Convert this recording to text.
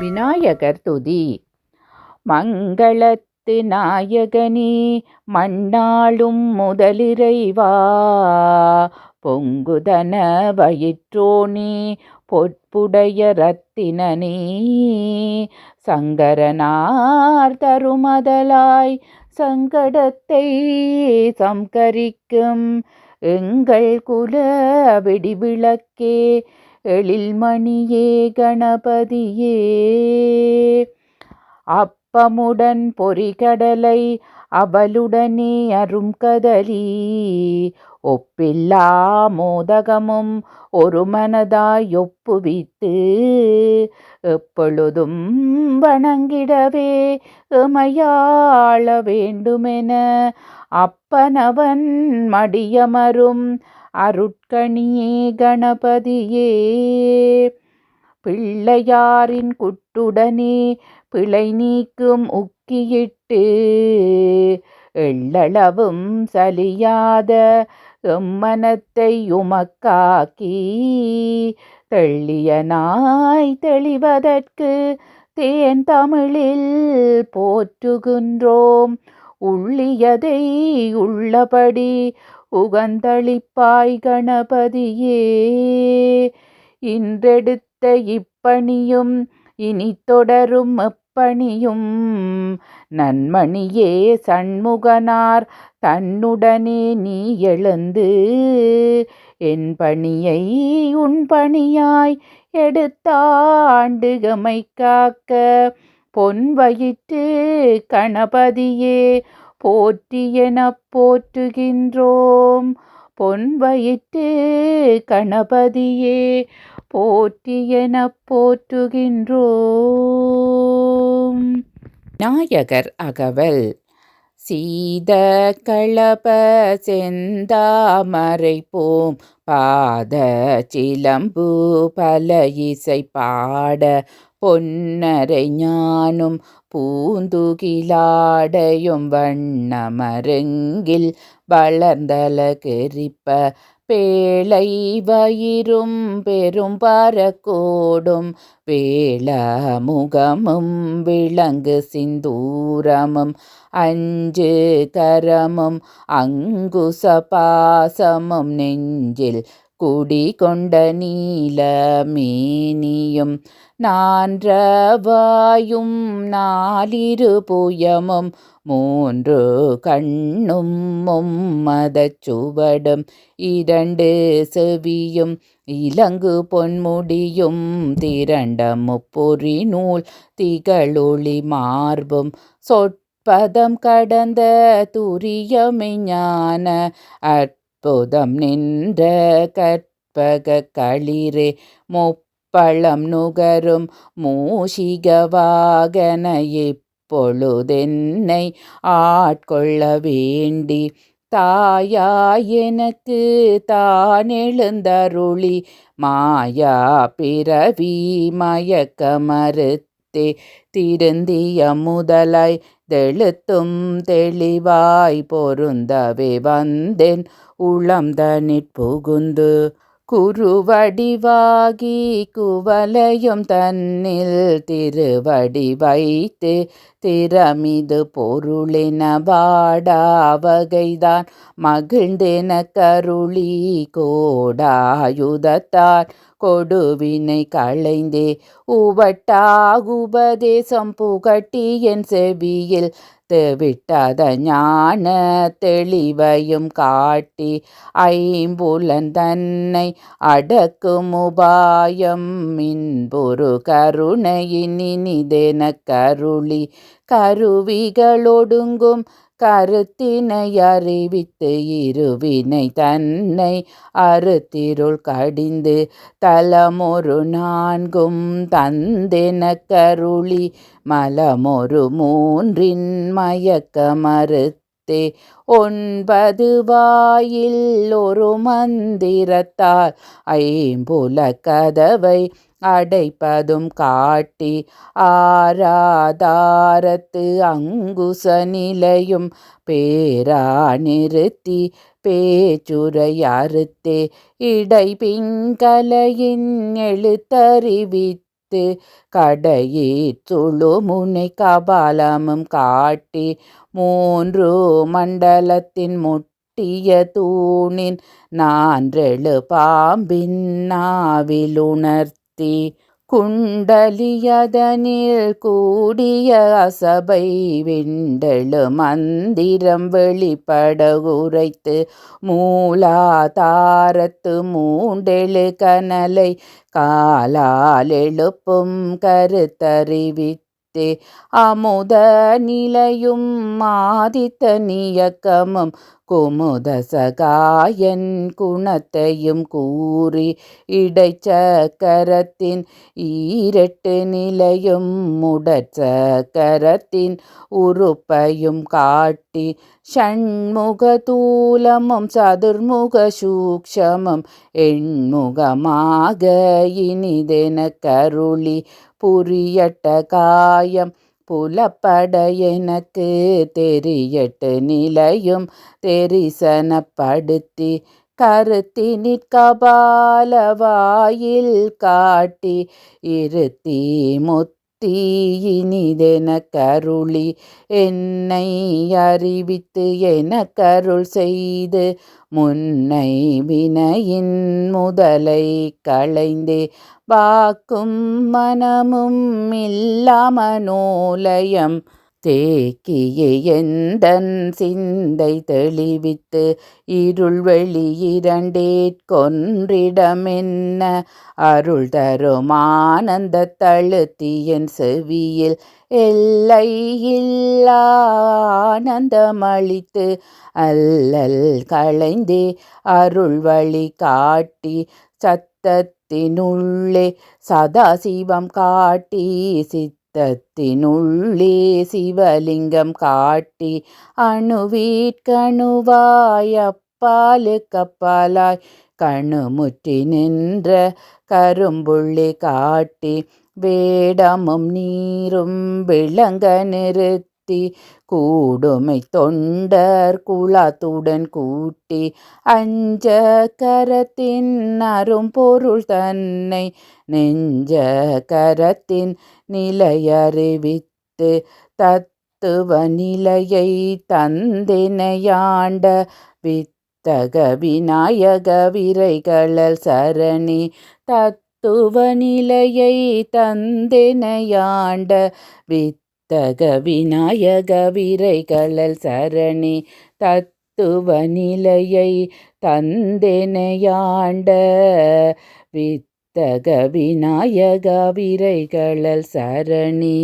விநாயகர் துதி. மங்களத்து நாயகனே மண்ணாளும் முதலிறைவா. பொங்குதன வயிற்றோனே பொற்புடைய ரத்தினனே சங்கரனார் தருமதலாய் சங்கடத்தை சம்கரிக்கும் எங்கள் குல வெடிவிளக்கே. எழில்மணியே கணபதியே. அப்பமுடன் பொறிகடலை அவளுடனே அரும் கதலி. ஒப்பில்லா மோதகமும் ஒரு மனதாய் ஒப்புவித்து எப்பொழுதும் வணங்கிடவே எமையாள வேண்டுமென அப்பனவன் மடியமரும் அருட்கணியே கணபதியே. பிள்ளையாரின் குட்டுடனே பிழை நீக்கும் உக்கியிட்டு எள்ளளவும் சலியாத எம்மனத்தை உமக்காக்கி தெள்ளியனாய் தெளிவதற்கு தேன் தமிழில் போற்றுகின்றோம். உள்ளியதை உள்ளபடி உகந்தளிப்பாய் கணபதியே. இன்றெடுத்த இப்பணியும் இனி தொடரும் அப்பணியும் நன்மணியே சண்முகனார் தன்னுடனே நீ எழுந்து என் பணியை உன் பணியாய் எடுத்தாண்டுகமை காக்க பொன் வயிற்று கணபதியே போற்றி எனப் போற்றுகின்றோம். பொன்வயிற்று கணபதியே போற்றி எனப் போற்றுகின்றோம். நாயகர் அகவல். சீத களப செந்தாமரை போம். பாத சிலம்பு பல இசை பாட பொன்னரை ஞானும் பூந்துகிலாடையும் வண்ணமருங்கில் வளர்ந்தலகெரிப்ப பேழை வயிறும் பெரும் பரக்கோடும் வேள முகமும் விலங்கு சிந்தூரமும் அஞ்சு கரமும் அங்குச பாசமும் நெஞ்சில் குடி கொண்ட நீல மேனியும் நான்றவாயும் நாலிரு புயமும் மூன்று கண்ணும் மும்மதச் சுவடும். இரண்டு செவியும் இலங்கு பொன்முடியும் திரண்ட முப்பொறி நூல் திகழொளி மார்பும். சொற்பதம் கடந்த துரியமிஞான அற்புதம் நின்ற கற்பக களிரே முப்ப பழம் நுகரும் மூஷிக வாகன இப்பொழுதென்னை ஆட்கொள்ள வேண்டி தாயாய் எனக்கு தான் எழுந்தருளி மாயா பிறவி மயக்க மறுத்தே திருந்திய முதலாய் தெழுத்தும் தெளிவாய் பொருந்தவே வந்தேன். உளம் தனிற் புகுந்து குருவடிவாகி குவலையும் தன்னில் திருவடி வைத்து திறமிது பொருளின வாடா வகைதான் மகிழ்ந்தென கருளி கோடாயுதத்தார் கொடுவினை களைந்தே. உவட்டாகுபதேசம் புகட்டி என் செவியில் விட்டத ஞான தெளிவையும் காட்டி ஐம்புலந்தன்னை அடக்கும் உபாயம் மின்புரு கருணையின் இனிதென கருளி கருவிகளொடுங்கும் கருத்தினை அறிவித்து இருவினை தன்னை அறுத்திருள் கடிந்து தலமொரு நான்கும் தந்தென கருளி மலமொரு மூன்றின் மயக்க மறுத்தே. ஒன்பது வாயில் ஒரு மந்திரத்தால் ஐம்புல கதவை அடைப்பதும் காட்டி ஆராதாரத்து அங்குச நிலையும் பேரா நிறுத்தி பேச்சுரை அறுத்தே இடை பிங்கலையின் எழுத்தறிவித்து கடையே துளு முனை கபாலமும் காட்டி மூன்று மண்டலத்தின் முட்டிய தூணின் நான்றெழு பாம்பின் நாவிலுணர்த்தி சக்தி குண்டலியதனில் கூடிய அசபை விண்டெழு மந்திரம் வெளிப்பட உரைத்து மூலாதாரத்து மூண்டெழு கனலை காலால் எழுப்பும் கருத்தறிவித்தே அமுத நிலையும் ஆதித்த நியக்கமும் குமுத சகாயன் குணத்தையும் கூறி இடைச்சக்கரத்தின் ஈரெட்டு நிலையும் முடச்சக்கரத்தின் உறுப்பையும் காட்டி ஷண்முக தூலமும் சதுர்முக சூக்ஷமும் எண்முகமாக இனிதென கருளி புரியட்ட காயம் புலப்பட எனக்கு தெரியட்டு நிலையும் தெரிசனப்படுத்தி கருத்தினிற் கபால வாயில் காட்டி இருத்தி முத்தி தீயினிதென கருளி என்னை அறிவித்து என கருள் செய்து முன்னை வினையின் முதலை களைந்தே வாக்கும் மனமும் இல்லாம நூலயம் தேக்கிய எந்தன் சிந்தை தெளிவித்து இருள் வெளி இரண்டேற் கொன்றிடமென்ன அருள் தரும் ஆனந்த தழுத்தியன் செவியில் எல்லை இல்லா ஆனந்தமளித்து அல்லல் களைந்தே அருள் வழி காட்டி சத்தத்தினுள்ளே சதாசிவம் காட்டி சித்த சித்தத்தினுள்ளே சிவலிங்கம் காட்டி அணுவீட்கணுவாய் அப்பாலுக்கப்பாலாய் கணுமுற்றி நின்ற கரும்புள்ளி காட்டி வேடமும் நீரும் விளங்க நிறுத்த கூட்டி கூடுமை தொண்டர் குலாத்துடன் கூட்டி அஞ்ச கரத்தின் அரும்பொருள் தன்னை நெஞ்ச கரத்தின் நிலையறிவித்து தத்துவ நிலையை தந்தினையாண்ட வித்தக விநாயக விரைகளல் சரணி தத்துவ நிலையை தந்தெனையாண்ட வித்தக விநாயக விரைகளல் சரணி தத்துவ நிலையை தந்தெனையாண்ட வித்தக விநாயக விரைகளல் சரணி.